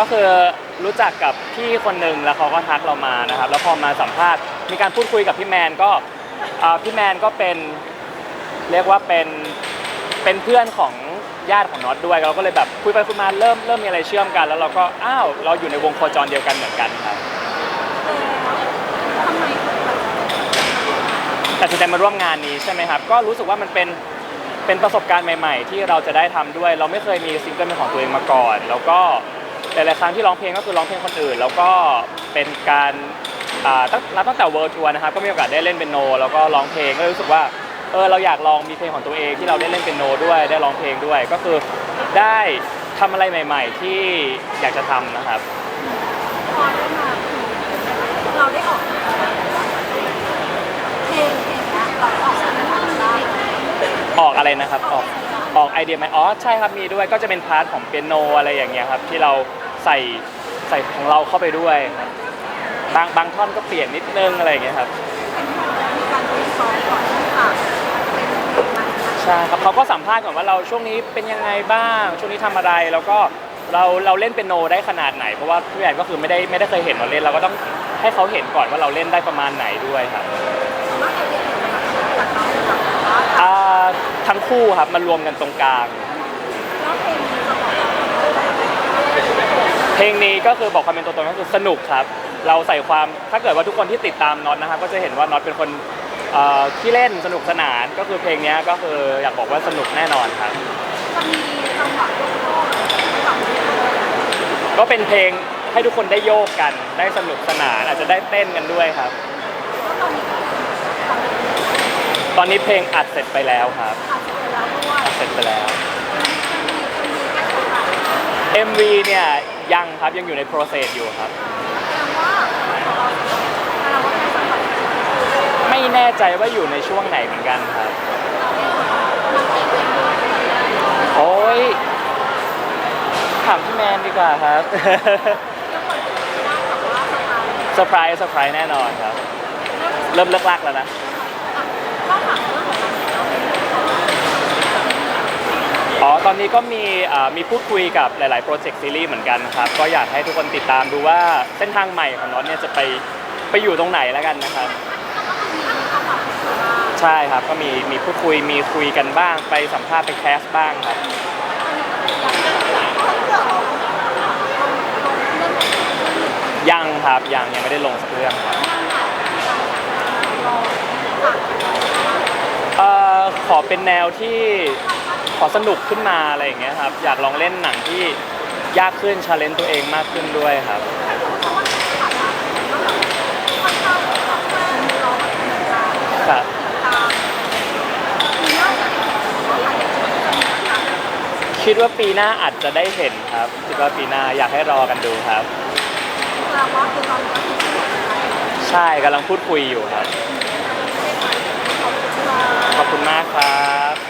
ก็คือรู้จักกับพี่คนหนึ่งแล้วเขาก็ทักเรามานะครับ แล้วพอมาสัมภาษณ์มีการพูดคุยกับพี่แมนก็อ่าพี่แมนก็เป็นเรียกว่าเป็นเป็นเพื่อนของญาติของน็อตด้วยเราก็เลยแบบคุยไปคุยมาเริ่มเริ่มมีอะไรเชื่อมกัน แล้วเราก็อ้าวเราอยู่ในวงโคจรเดียวกันเหมือนกันครับทำไมตัดสินใจมาร่วมงานนี้ใช่ไหมครับ ก็รู้สึกว่ามันเป็นเป็นประสบการณ์ใหม่ ๆ ที่เราจะได้ทำด้วย เราไม่เคยมีซิงเกิลเป็นของตัวเองมาก่อน แล้วก็ หลายๆครั้งที่ร้องเพลงก็คือร้องเพลงคนอื่น แล้วก็เป็นการอ่าตั้งนับตั้งแต่เวิร์ทัวร์นะครับก็มีโอกาสได้เล่นเป็นโน แล้วก็ร้องเพลงก็รู้สึกว่าเออเราอยากลองมีเพลงของตัวเองที่เราได้เล่นเป็นโนด้วยได้ร้องเพลงด้วย ก็คือได้ทำอะไรใหม่ ๆ ที่อยากจะทำนะครับ พอได้มาเราได้ออกเพลงเพลงนะเราออกสารคดีได้ออกอะไรนะครับออก ออกไอเดียไหมอ๋อใช่ครับมีด้วยก็จะเป็นพาร์ทของเปียโนอะไรอย่างเงี้ยครับที่เราใส่ใส่ของเราเข้าไปด้วยครับบางบางท่อนก็เปลี่ยนนิดนึงอะไรอย่างเงี้ยครับ มีการเรียซ้อมก่อนที่จะเป็นเพลงใหม่ ใช่ครับเขาก็สัมภาษณ์ก่อนว่าเราช่วงนี้เป็นยังไงบ้าง ช่วงนี้ทำอะไรแล้วก็เราเราเล่นเปียโนได้ขนาดไหน เพราะว่าพี่แอนก็คือไม่ได้ไม่ได้เคยเห็นเราเล่นเราก็ต้องให้เขาเห็นก่อนว่าเราเล่นได้ประมาณไหนด้วยครับ สามารถจะเรียนจากน้องจากว่า อ่า ทั้งคู่ครับมารวมกันตรงกลางแล้วเพลงนี้จะบอกเพลงนี้ก็คือบอกความเป็นตัวตนก็คือสนุกครับ เราใส่ความถ้าเกิดว่าทุกคนที่ติดตามน็อตนะครับก็จะเห็นว่าน็อตเป็นคนเอ่อขี้เล่นสนุกสนานก็คือเพลงนี้ก็คืออยากบอกว่าสนุกแน่นอนครับจะมีจังหวะโยกโยกกับเพลงก็เป็นเพลงให้ทุกคนได้โยกกันได้สนุกสนานอาจจะได้เต้นกันด้วยครับก็ตอนนี้ตอนนี้เพลงอัดเสร็จไปแล้วครับอาจจะเป็น แล้วด้วยอัดเสร็จไปแล้วมีการทำงาน MV เนี่ยยังครับยังอยู่ใน process อยู่ครับแสดงว่าเราก็ได้สัมผัสไม่แน่ใจว่าอยู่ในช่วงไหนเหมือนกันครับ โอ้ยถามพี่แมนดีกว่าครับ เซอร์ไพรส์เซอร์ไพรส์แน่นอนครับ เริ่มเลิกลักแล้วนะอ๋อต อนนี้ก็มีอ่ามีพูดคุยกับหลาย ๆ โปรเจกต์ซีรีส์เหมือนกันครับ ก็อยากให้ทุกคนติดตามดูว่าเส้นทางใหม่ของน็อตเนี่ยจะไปไปอยู่ตรงไหนแล้วกันนะครับ ใช่ครับ ก็มีมีพูดคุยมีคุยกันบ้าง ไปสัมภาษณ์ไปแคสบ้างครับ ยังครับยังยังไม่ได้ลงสักเรื่องครับเอ่อขอเป็นแนวที่ ขอสนุกขึ้นมาอะไรอย่างเงี้ยครับอยากลองเล่นหนังที่ยากขึ้นชาเลนจ์ตัวเองมากขึ้นด้วยครับครับคิดว่าปีหน้าอาจจะได้เห็นครับ คิดว่าปีหน้าอยากให้รอกันดูครับ ใช่กำลังพูดคุยอยู่ครับ ขอบคุณมากครับ